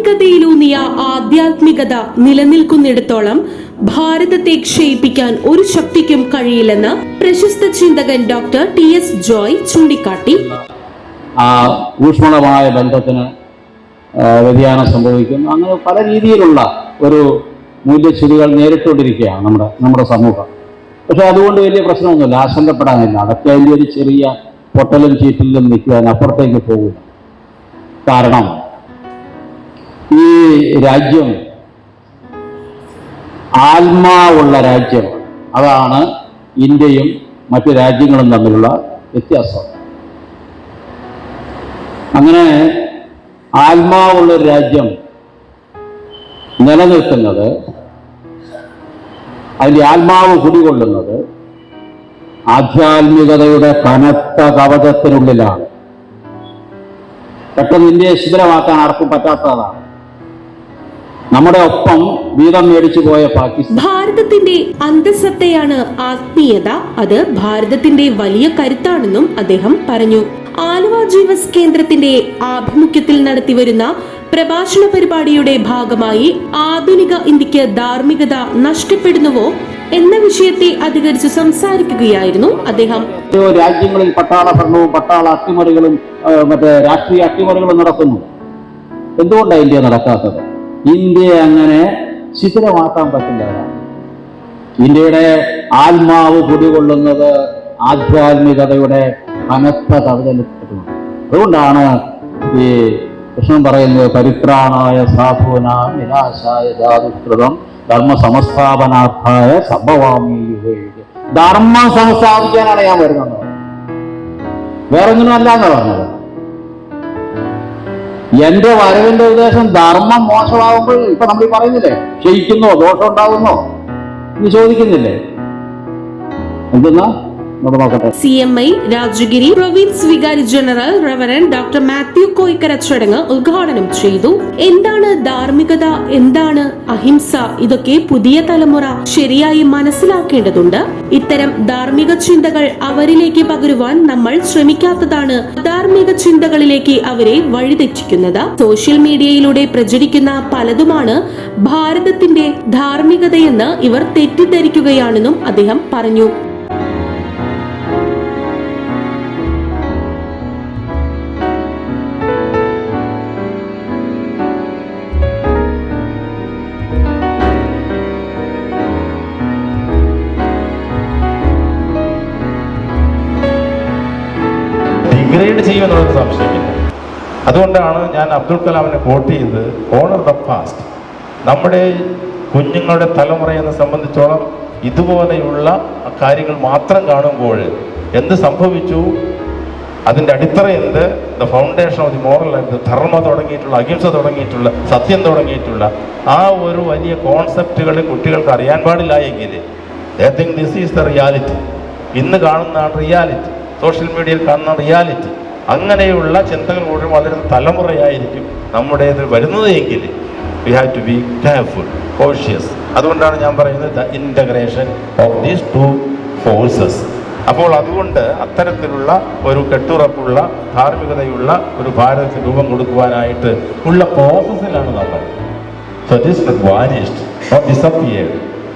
ധാർമ്മികതയിലൂന്നിയ ആധ്യാത്മികത നിലനിൽക്കുന്നിടത്തോളം ഭാരതത്തെ ക്ഷയിപ്പിക്കാൻ ഒരു ശക്തിക്കും കഴിയില്ലെന്ന് പ്രശസ്ത ചിന്തകൻ ഡോക്ടർ ടി എസ് ജോയ് ചൂണ്ടിക്കാട്ടി. ആ ഊഷ്മളമായ ബന്ധത്തിന് വ്യതിയാനം സംഭവിക്കും അങ്ങനെ പല രീതിയിലുള്ള ഒരു മൂല്യച്യുതികൾ നേരിട്ടുകൊണ്ടിരിക്കുകയാണ് നമ്മുടെ നമ്മുടെ സമൂഹം. പക്ഷെ അതുകൊണ്ട് വലിയ പ്രശ്നമൊന്നുമില്ല. ആശങ്കപ്പെടാനില്ല. അതൊക്കെ അതിന്റെ ഒരു ചെറിയ പൊട്ടലും ചീറ്റലിലും നിൽക്കുവാൻ അപ്പുറത്തേക്ക് പോകില്ല കാരണം ഈ രാജ്യം ആത്മാവുള്ള രാജ്യമാണ് അതാണ് ഇന്ത്യയും മറ്റു രാജ്യങ്ങളും തമ്മിലുള്ള വ്യത്യാസം. അങ്ങനെ ആത്മാവുള്ള രാജ്യം നിലനിൽക്കുന്നത് അതിന്റെ ആത്മാവ് കുടികൊള്ളുന്നത് ആധ്യാത്മികതയുടെ കനത്ത കവചത്തിനുള്ളിലാണ്. പെട്ടെന്ന് ഇന്ത്യയെ ശിഥിലമാക്കാൻ ആർക്കും പറ്റാത്തതാണ്. നമ്മുടെ ഒപ്പം വീതം മേടിച്ചു പോയ പാകിസ്ഥാൻ ഭാരതത്തിന്റെ അന്തസത്തയാണ് ആത്മീയത. അത് ഭാരതത്തിന്റെ വലിയ കരുത്താണെന്നും അദ്ദേഹം പറഞ്ഞു. ആലുവ ജീവസ് കേന്ദ്രത്തിന്റെ ആഭിമുഖ്യത്തിൽ നടത്തിവരുന്ന പ്രഭാഷണ പരിപാടിയുടെ ഭാഗമായി ആധുനിക ഇന്ത്യയ്ക്ക് ധാർമ്മികത നഷ്ടപ്പെടുന്നുവോ എന്ന വിഷയത്തെ അധികരിച്ച് സംസാരിക്കുകയായിരുന്നു അദ്ദേഹം. രാജ്യങ്ങളിൽ പട്ടാള ഭരണവും പട്ടാള അട്ടിമറികളും മറ്റേ രാഷ്ട്രീയ അട്ടിമറികളും നടക്കുന്നു. എന്തുകൊണ്ടാണ് ഇന്ത്യ നടക്കാത്തത്? ഇന്ത്യയെ അങ്ങനെ ശിഥിലമാക്കാൻ പറ്റില്ല. ഇന്ത്യയുടെ ആത്മാവ് കുടികൊള്ളുന്നത് ആധ്യാത്മികതയുടെ കനത്ത കവിതലിലാണ് അതുകൊണ്ടാണ് ഈ കൃഷ്ണൻ പറയുന്നത് പരിത്രാണായ സാധുന നിരാശായ ജാതുകൃതം ധർമ്മ സംസ്ഥാപനാർത്ഥായ സംഭവാമി. ധർമ്മം സംസ്ഥാപിക്കാനാണ് ഞാൻ വരുന്നത്. വേറൊന്നിനും അല്ല എന്ന് പറഞ്ഞത്. എന്റെ വരവിന്റെ ഉദ്ദേശം ധർമ്മം മോശമാകുമ്പോൾ ഇപ്പൊ നമ്മൾ പറയുന്നില്ലേ ക്ഷയിക്കുന്നോ ദോഷം ഉണ്ടാകുന്നോ എന്ന് ചോദിക്കുന്നില്ലേ? എന്തെന്നാ? C M I Rajagiri province വികാരി general reverend doctor Mathew Koikkara ചടങ്ങ് ഉദ്ഘാടനം ചെയ്തു. എന്താണ് ധാർമ്മികത? എന്താണ് അഹിംസ? ഇതൊക്കെ പുതിയ തലമുറ ശരിയായി മനസ്സിലാക്കേണ്ടതുണ്ട്. ഇത്തരം ധാർമ്മിക ചിന്തകൾ അവരിലേക്ക് പകരുവാൻ നമ്മൾ ശ്രമിക്കാത്തതാണ് ധാർമ്മിക ചിന്തകളിലേക്ക് അവരെ വഴിതെറ്റിക്കുന്നത്. സോഷ്യൽ മീഡിയയിലൂടെ പ്രചരിക്കുന്ന പലതുമാണ് ഭാരതത്തിന്റെ ധാർമ്മികതയെന്ന് ഇവർ തെറ്റിദ്ധരിക്കുകയാണെന്നും അദ്ദേഹം പറഞ്ഞു. ഡിഗ്രേഡ് ചെയ്യുമെന്നുള്ളത് സംശയമില്ല. അതുകൊണ്ടാണ് ഞാൻ അബ്ദുൾ കലാമിനെ കോട്ട് ചെയ്തത് ഓണർ ദ പാസ്റ്റ് നമ്മുടെ കുഞ്ഞുങ്ങളുടെ തലമുറയെ സംബന്ധിച്ചോളം ഇതുപോലെയുള്ള കാര്യങ്ങൾ മാത്രം കാണുമ്പോൾ എന്ത് സംഭവിച്ചു? അതിന്റെ അടിത്തറ എന്ത്? The foundation of the moral എന്ത് ധർമ്മ തുടങ്ങിയിട്ടുള്ള അഹിംസ തുടങ്ങിയിട്ടുള്ള സത്യം തുടങ്ങിയിട്ടുള്ള ആ ഒരു വലിയ കോൺസെപ്റ്റുകൾ കുട്ടികൾക്ക് അറിയാൻ പാടില്ല എങ്കിൽ they think this is the reality ഇന്ന് കാണുന്നതാണ് റിയാലിറ്റി സോഷ്യൽ മീഡിയയിൽ കാണുന്ന റിയാലിറ്റി. അങ്ങനെയുള്ള ചിന്തകൾ മുഴുവൻ വളരുന്ന തലമുറയായിരിക്കും നമ്മുടേത് വരുന്നത് എങ്കിൽ we have to be careful cautious അതുകൊണ്ടാണ് ഞാൻ പറയുന്നത് the integration of these two forces അപ്പോൾ അതുകൊണ്ട് അത്തരത്തിലുള്ള ഒരു കെട്ടുറപ്പുള്ള ധാർമ്മികതയുള്ള ഒരു ഭാരതത്തിന് രൂപം കൊടുക്കുവാനായിട്ട് ഉള്ള പ്രോസസ്സിലാണ് നമ്മൾ. സോ ദിസ് വാനിഷ്ഡ് ഡിസപ്പിയേഡ്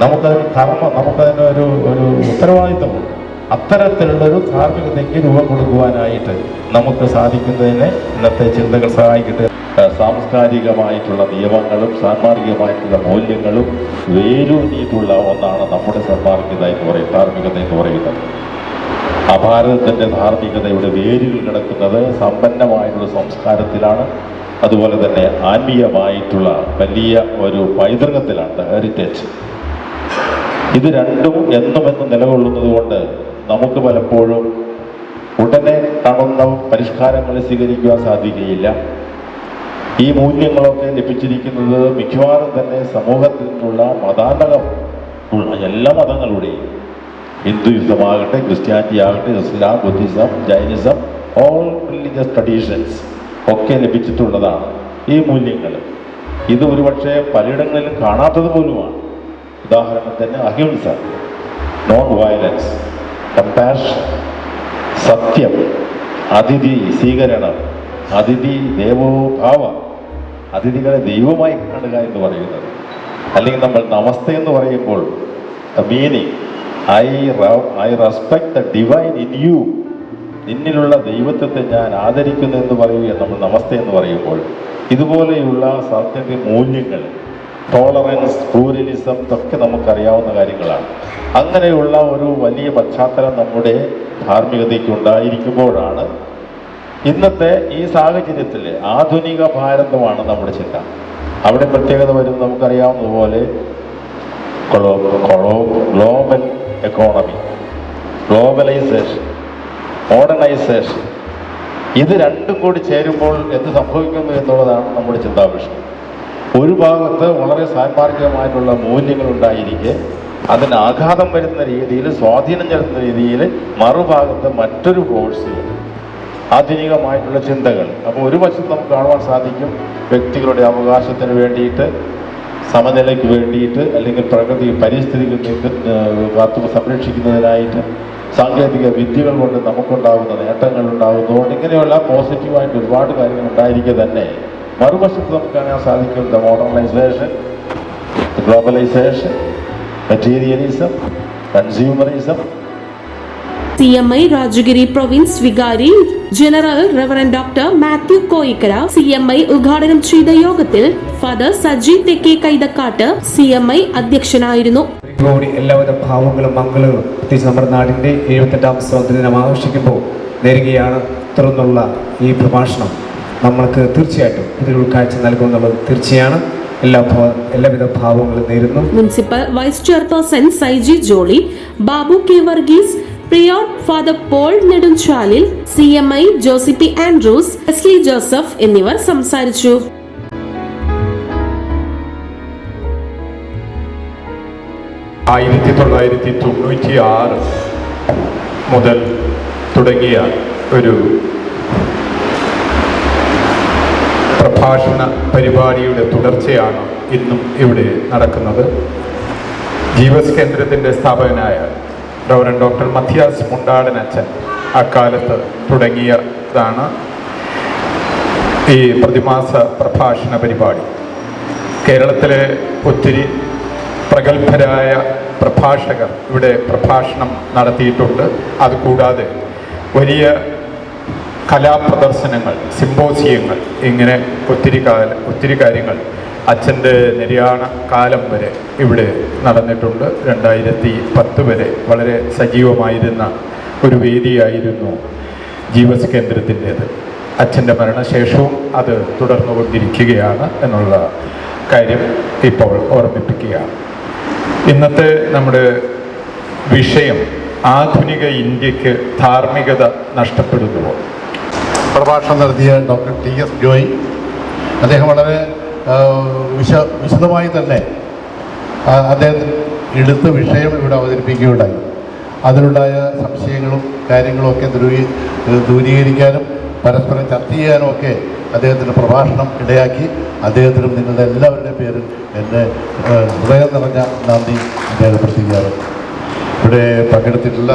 നമുക്കതിന് കർമ്മ നമുക്കതിന് ഒരു ഒരു ഉത്തരവാദിത്തമുണ്ട്. അത്തരത്തിലുള്ളൊരു ധാർമ്മികതയ്ക്ക് രൂപം കൊടുക്കുവാനായിട്ട് നമുക്ക് സാധിക്കുന്നതിന് ഇന്നത്തെ ചിന്തകൾ സഹായിക്കട്ടെ. സാംസ്കാരികമായിട്ടുള്ള നിയമങ്ങളും സാന്മാർഗികമായിട്ടുള്ള മൂല്യങ്ങളും വേരൂന്നിയിട്ടുള്ള ഒന്നാണ് നമ്മുടെ സാൻമാർഗികത എന്ന് പറയും ധാർമ്മികത എന്ന് പറയുന്നത്. ആ ഭാരതത്തിന്റെ ധാർമ്മികതയുടെ വേരുകൾ കിടക്കുന്നത് സമ്പന്നമായിട്ടുള്ള സംസ്കാരത്തിലാണ് അതുപോലെ തന്നെ ആത്മീയമായിട്ടുള്ള വലിയ ഒരു പൈതൃകത്തിലാണ് ഹെറിറ്റേജ് ഇത് രണ്ടും എന്നും എന്നും നിലകൊള്ളുന്നത് കൊണ്ട് നമുക്ക് പലപ്പോഴും ഉടനെ കാണുന്ന പരിഷ്കാരങ്ങൾ സ്വീകരിക്കുവാൻ സാധിക്കുകയില്ല. ഈ മൂല്യങ്ങളൊക്കെ ലഭിച്ചിരിക്കുന്നത് മിക്കവാറും തന്നെ സമൂഹത്തിൽ നിന്നുള്ള മതാന്തകം ഉള്ള എല്ലാ മതങ്ങളുടെയും. ഹിന്ദുയിസമാകട്ടെ ക്രിസ്ത്യാനിറ്റി ആകട്ടെ ഇസ്ലാം Buddhism Jainism all religious traditions ഒക്കെ ലഭിച്ചിട്ടുള്ളതാണ് ഈ മൂല്യങ്ങൾ. ഇത് ഒരുപക്ഷെ പലയിടങ്ങളിലും കാണാത്തത് പോലുമാണ് ഉദാഹരണത്തിന് അഹിംസ നോൺ വയലൻസ് കമ്പാഷൻ സത്യം. അതിഥി സ്വീകരണം. അതിഥി ദേവോഭാവ അതിഥികളെ ദൈവമായി കാണുക എന്ന് പറയുന്നത്. അല്ലെങ്കിൽ നമ്മൾ നമസ്തേ എന്ന് പറയുമ്പോൾ meaning I I respect the divine in you നിന്നിലുള്ള ദൈവത്വത്തെ ഞാൻ ആദരിക്കുന്നു എന്ന് പറയുക നമ്മൾ നമസ്തേ എന്ന് പറയുമ്പോൾ ഇതുപോലെയുള്ള സത്യത്തെ മൂല്യങ്ങൾ ടോളറൻസ് പ്ലൂരലിസം ഇതൊക്കെ നമുക്കറിയാവുന്ന കാര്യങ്ങളാണ്. അങ്ങനെയുള്ള ഒരു വലിയ പശ്ചാത്തലം നമ്മുടെ ധാർമ്മികതയ്ക്ക് ഉണ്ടായിരിക്കുമ്പോഴാണ് ഇന്നത്തെ ഈ സാഹചര്യത്തിൽ ആധുനിക ഭാരതമാണ് നമ്മുടെ ചിന്ത. അവിടെ പ്രത്യേകത വരും നമുക്കറിയാവുന്നതുപോലെ ഗ്ലോബൽ എക്കോണമി ഗ്ലോബലൈസേഷൻ മോഡേണൈസേഷൻ ഇത് രണ്ടും കൂടി ചേരുമ്പോൾ എന്ത് സംഭവിക്കുന്നു എന്നുള്ളതാണ് നമ്മുടെ ചിന്താവിഷയം. ഒരു ഭാഗത്ത് വളരെ സാൻമാർഗികമായിട്ടുള്ള മൂല്യങ്ങൾ ഉണ്ടായിരിക്കെ അതിന് ആഘാതം വരുന്ന രീതിയിൽ സ്വാധീനം ചെലുത്തുന്ന രീതിയിൽ മറുഭാഗത്ത് മറ്റൊരു ഫോഴ്സ് ആധുനികമായിട്ടുള്ള ചിന്തകൾ. അപ്പോൾ ഒരു വശത്ത് നമുക്ക് കാണുവാൻ സാധിക്കും വ്യക്തികളുടെ അവകാശത്തിന് വേണ്ടിയിട്ട് സമനിലയ്ക്ക് വേണ്ടിയിട്ട് അല്ലെങ്കിൽ പ്രകൃതി പരിസ്ഥിതിക്ക് കാത്തു സംരക്ഷിക്കുന്നതിനായിട്ട് സാങ്കേതിക വിദ്യകൾ കൊണ്ട് നമുക്കുണ്ടാകുന്ന നേട്ടങ്ങൾ ഉണ്ടാകുന്നതുകൊണ്ട് ഇങ്ങനെയുള്ള പോസിറ്റീവായിട്ട് ഒരുപാട് കാര്യങ്ങൾ ഉണ്ടായിരിക്കുക തന്നെ. മറുവശത്ത് നമുക്ക് കാണാൻ സാധിക്കും the modernisation globalisation materialism consumerism. C M I Rajagiri province വികാരി general reverend doctor Mathew Koikkara C M I ഉദ്ഘാടനം ചെയ്ത യോഗത്തിൽ ഫാദർ സജി തെക്കേ കൈതക്കാട്ട് സി എം ഐ അധ്യക്ഷനായിരുന്നു. കൂടി എല്ലാവിധ ഭാവങ്ങളും മംഗളവും പ്രത്യേകിച്ച് നമ്മുടെ നാടിന്റെ എഴുപത്തെട്ടാം സ്വാതന്ത്ര്യം ആഘോഷിക്കുമ്പോൾ നേരുകയാണ് തുറന്നുള്ള ഈ പ്രഭാഷണം. നമ്മൾക്ക് തീർച്ചയായിട്ടും ഇതിൽ ഉൾക്കാഴ്ച നൽകുമെന്നുള്ളത് തീർച്ചയാണ്. എല്ലാ എല്ലാവിധ ഭാവങ്ങളും നേരുന്നു. Municipal vice chairperson Saiji Jolly Babu K Varghese prior father Paul Nedumchalil C M I Josippi Andrews Esly Joseph എന്നിവർ സംസാരിച്ചു. ആയിരത്തി തൊള്ളായിരത്തി തൊണ്ണൂറ്റി ആറ് മുതൽ തുടങ്ങിയ ഒരു പ്രഭാഷണ പരിപാടിയുടെ തുടർച്ചയാണ് ഇന്നും ഇവിടെ നടക്കുന്നത്. ജീവസ് കേന്ദ്രത്തിന്റെ സ്ഥാപകനായ റവറൻ ഡോക്ടർ മത്യാസ് മുണ്ടാടൻ അച്ഛൻ അക്കാലത്ത് തുടങ്ങിയതാണ് ഈ പ്രതിമാസ പ്രഭാഷണ പരിപാടി. കേരളത്തിലെ ഒത്തിരി പ്രഗത്ഭരായ പ്രഭാഷകർ ഇവിടെ പ്രഭാഷണം നടത്തിയിട്ടുണ്ട്. അതുകൂടാതെ വലിയ കലാപ്രദർശനങ്ങൾ സിമ്പോസിയങ്ങൾ ഇങ്ങനെ ഒത്തിരി കാല ഒത്തിരി കാര്യങ്ങൾ അച്ഛന്റെ നിര്യാണ കാലം വരെ ഇവിടെ നടന്നിട്ടുണ്ട്. രണ്ടായിരത്തി പത്ത് വരെ വളരെ സജീവമായിരുന്ന ഒരു വേദിയായിരുന്നു ജീവസ് കേന്ദ്രത്തിന്റേത് അച്ഛന്റെ മരണശേഷവും അത് തുടർന്നുകൊണ്ടിരിക്കുകയാണ് എന്നുള്ള കാര്യം ഇപ്പോൾ ഓർമ്മിപ്പിക്കുകയാണ്. ഇന്നത്തെ നമ്മുടെ വിഷയം ആധുനിക ഇന്ത്യയ്ക്ക് ധാർമ്മികത നഷ്ടപ്പെടുന്നുവോ? പ്രഭാഷണം നടത്തിയ ഡോക്ടർ ടി എസ് ജോയ്. അദ്ദേഹം വളരെ വിശ വിശദമായി തന്നെ അദ്ദേഹം എടുത്ത വിഷയം ഇവിടെ അവതരിപ്പിക്കുകയുണ്ടായി. അതിലുണ്ടായ സംശയങ്ങളും കാര്യങ്ങളും ഒക്കെ ദൂരീ ദൂരീകരിക്കാനും പരസ്പരം ചർച്ച ചെയ്യാനും ഒക്കെ അദ്ദേഹത്തിന്റെ പ്രഭാഷണം ഇടയാക്കി. അദ്ദേഹത്തിനും നിങ്ങളുടെ എല്ലാവരുടെയും പേരിൽ എന്റെ ഹൃദയം നിറഞ്ഞ നന്ദി രേഖപ്പെടുത്തുകയാണ് ഇവിടെ പങ്കെടുത്തിട്ടുള്ള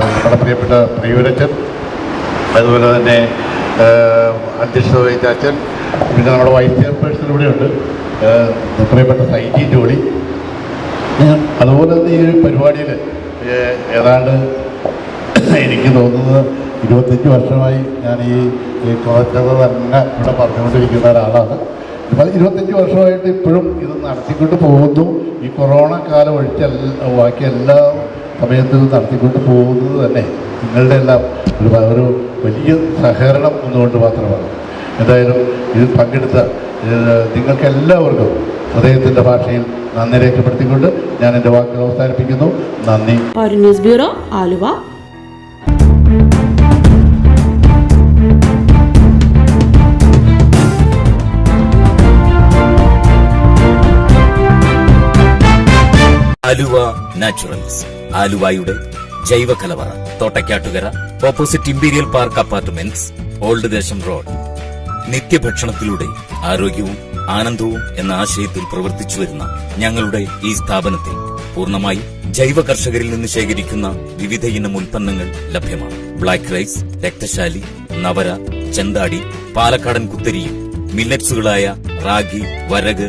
നമ്മുടെ പ്രിയപ്പെട്ട പ്രിയവരച്ചൻ അതുപോലെ തന്നെ അധ്യക്ഷത വഹിച്ച അച്ഛൻ പിന്നെ നമ്മുടെ വൈസ് ചെയർപേഴ്സൺ ഇവിടെയുണ്ട്. പ്രിയപ്പെട്ട സൈജി ജോളി അതുപോലെ തന്നെ ഈ ഒരു പരിപാടിയിൽ ഏതാണ്ട് എനിക്ക് തോന്നുന്നത് ഇരുപത്തഞ്ച് വർഷമായി ഞാൻ ഈ കുറച്ചത് തന്നെ ഇവിടെ പറഞ്ഞുകൊണ്ടിരിക്കുന്ന ഒരാളാണ്. ഇപ്പം ഇരുപത്തഞ്ച് വർഷമായിട്ട് ഇപ്പോഴും ഇത് നടത്തിക്കൊണ്ട് പോകുന്നു. ഈ കൊറോണ കാലം ഒഴിച്ച് ബാക്കി എല്ലാ സമയത്തും നടത്തിക്കൊണ്ട് പോകുന്നത് തന്നെ. നിങ്ങളുടെ എല്ലാം ഒരു ഒരു വലിയ സഹകരണം എന്നുകൊണ്ട് മാത്രമാണ്. എന്തായാലും ഇതിൽ പങ്കെടുത്ത നിങ്ങൾക്കെല്ലാവർക്കും നിങ്ങൾക്ക് എല്ലാവർക്കും ഹൃദയത്തിന്റെ ഭാഷയിൽ നന്ദി രേഖപ്പെടുത്തിക്കൊണ്ട് ഞാൻ എന്റെ വാക്കുകൾ അവസാനിപ്പിക്കുന്നു. നന്ദി. News bureau? Aluva. Aluva naturals. ആലുവയുടെ ജൈവ കലവറ Thottakkattukara opposite imperial park apartments old Desam road. നിത്യഭക്ഷണത്തിലൂടെ ആരോഗ്യവും ആനന്ദവും എന്ന ആശയത്തിൽ പ്രവർത്തിച്ചു വരുന്ന ഞങ്ങളുടെ ഈ സ്ഥാപനത്തിൽ പൂർണമായി ജൈവ കർഷകരിൽ നിന്ന് ശേഖരിക്കുന്ന വിവിധ ഇനം ഉൽപ്പന്നങ്ങൾ ലഭ്യമാണ്. ബ്ലാക്ക് റൈസ് രക്തശാലി നവര ചെന്താടി പാലക്കാടൻ കുത്തരിയും മില്ലറ്റ്സുകളായ റാഗി വരക്